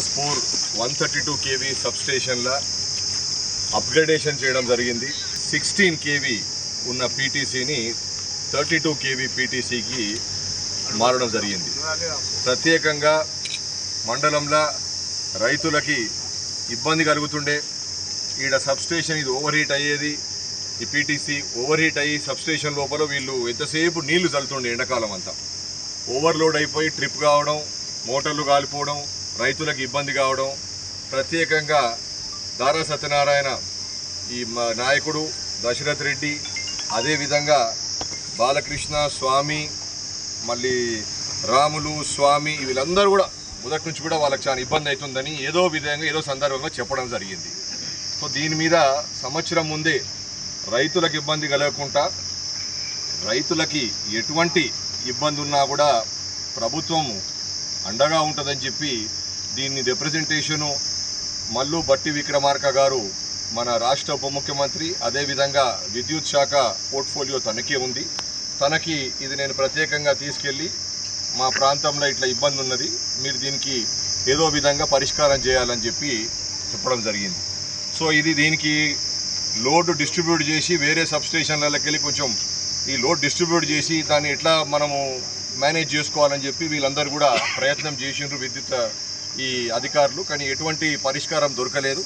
Naspur one thirty two KV సబ్స్టేషన్ల upgradation చేయడం జరిగింది. Sixteen KV ఉన్న పీటీసీని థర్టీ టూ కేవీ పీటీసీకి మారడం జరిగింది. ప్రత్యేకంగా మండలంలో రైతులకి ఇబ్బంది కలుగుతుండే. ఈడ సబ్స్టేషన్ ఇది ఓవర్ హీట్ అయ్యేది. ఈ పీటీసీ ఓవర్ హీట్ అయ్యి సబ్స్టేషన్ లోపల వీళ్ళు ఎంతసేపు నీళ్ళు చల్లుతుండే ఎండాకాలం అంతా. ఓవర్లోడ్ అయిపోయి ట్రిప్ కావడం మోటార్లు కాలిపోవడం రైతులకు ఇబ్బంది కావడం ప్రత్యేకంగా దారా సత్యనారాయణ ఈ నాయకుడు దశరథ్ రెడ్డి అదేవిధంగా బాలకృష్ణ స్వామి మళ్ళీ రాములు స్వామి వీళ్ళందరూ కూడా మొదటి నుంచి కూడా వాళ్ళకి చాలా ఇబ్బంది అవుతుందని ఏదో విధంగా ఏదో సందర్భంగా చెప్పడం జరిగింది. సో దీని మీద సంవత్సరం ముందే రైతులకు ఇబ్బంది కలగకుండా రైతులకి ఎటువంటి ఇబ్బంది ఉన్నా కూడా ప్రభుత్వం అండగా ఉంటుందని చెప్పి దీన్ని రిప్రజెంటేషను మల్లు బట్టి విక్రమార్క గారు మన రాష్ట్ర ఉప ముఖ్యమంత్రి అదేవిధంగా విద్యుత్ శాఖ పోర్ట్ఫోలియో తనకే ఉంది. తనకి ఇది నేను ప్రత్యేకంగా తీసుకెళ్ళి మా ప్రాంతంలో ఇట్లా ఇబ్బంది ఉన్నది. మీరు దీనికి ఏదో విధంగా పరిష్కారం చేయాలని చెప్పి చెప్పడం జరిగింది. సో ఇది దీనికి లోడ్ డిస్ట్రిబ్యూట్ చేసి వేరే సబ్స్టేషన్లకి వెళ్ళి కొంచెం ఈ లోడ్ డిస్ట్రిబ్యూట్ చేసి దాన్ని ఎట్లా మనము మేనేజ్ చేసుకోవాలని చెప్పి వీళ్ళందరూ కూడా ప్రయత్నం చేసిండ్రు విద్యుత్ ఈ అధికారులు కానీ ఎటువంటి పరిష్కారం దొరకలేదు.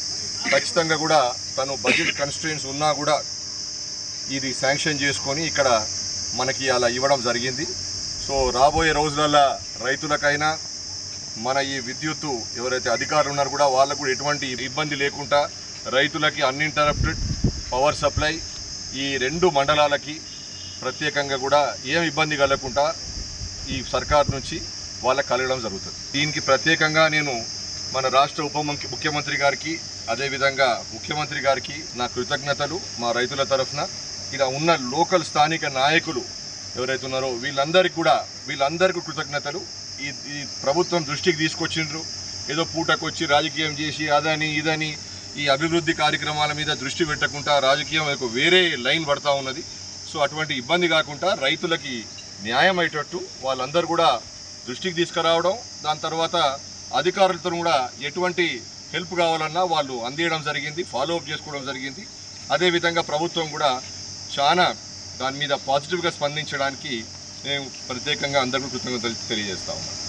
ఖచ్చితంగా కూడా తను బడ్జెట్ కన్స్ట్రెయిన్స్ ఉన్నా కూడా ఇది శాంక్షన్ చేసుకొని ఇక్కడ మనకి అలా ఇవ్వడం జరిగింది. సో రాబోయే రోజులలో రైతులకైనా మన ఈ విద్యుత్తు ఎవరైతే అధికారులు ఉన్నారో కూడా వాళ్ళకు కూడా ఎటువంటి ఇబ్బంది లేకుండా రైతులకి అన్ఇంటరప్టెడ్ పవర్ సప్లై ఈ రెండు మండలాలకి ప్రత్యేకంగా కూడా ఏం ఇబ్బంది కలగకుండా ఈ సర్కార్ నుంచి వాళ్ళకి కలగడం జరుగుతుంది. దీనికి ప్రత్యేకంగా నేను మన రాష్ట్ర ఉప ముఖ్యమంత్రి గారికి అదేవిధంగా ముఖ్యమంత్రి గారికి నా కృతజ్ఞతలు మా రైతుల తరఫున. ఇలా ఉన్న లోకల్ స్థానిక నాయకులు ఎవరైతే ఉన్నారో వీళ్ళందరికీ కూడా వీళ్ళందరికీ కృతజ్ఞతలు. ఈ ఈ ప్రభుత్వం దృష్టికి తీసుకొచ్చిండ్రు. ఏదో పూటకొచ్చి రాజకీయం చేసి అదని ఇదని ఈ అభివృద్ధి కార్యక్రమాల మీద దృష్టి పెట్టకుండా రాజకీయం ఒక వేరే లైన్ పడతా ఉన్నది. సో అటువంటి ఇబ్బంది కాకుండా రైతులకి న్యాయం అయ్యేటట్టు వాళ్ళందరూ కూడా దృష్టికి తీసుకురావడం దాని తర్వాత అధికారులతో కూడా ఎటువంటి హెల్ప్ కావాలన్నా వాళ్ళు అందియడం జరిగింది ఫాలో అప్ చేసుకోవడం జరిగింది. అదేవిధంగా ప్రభుత్వం కూడా చాలా దాని మీద పాజిటివ్గా స్పందించడానికి నేను ప్రత్యేకంగా అందరికీ కృతజ్ఞతలు తెలియజేస్తా ఉన్నాను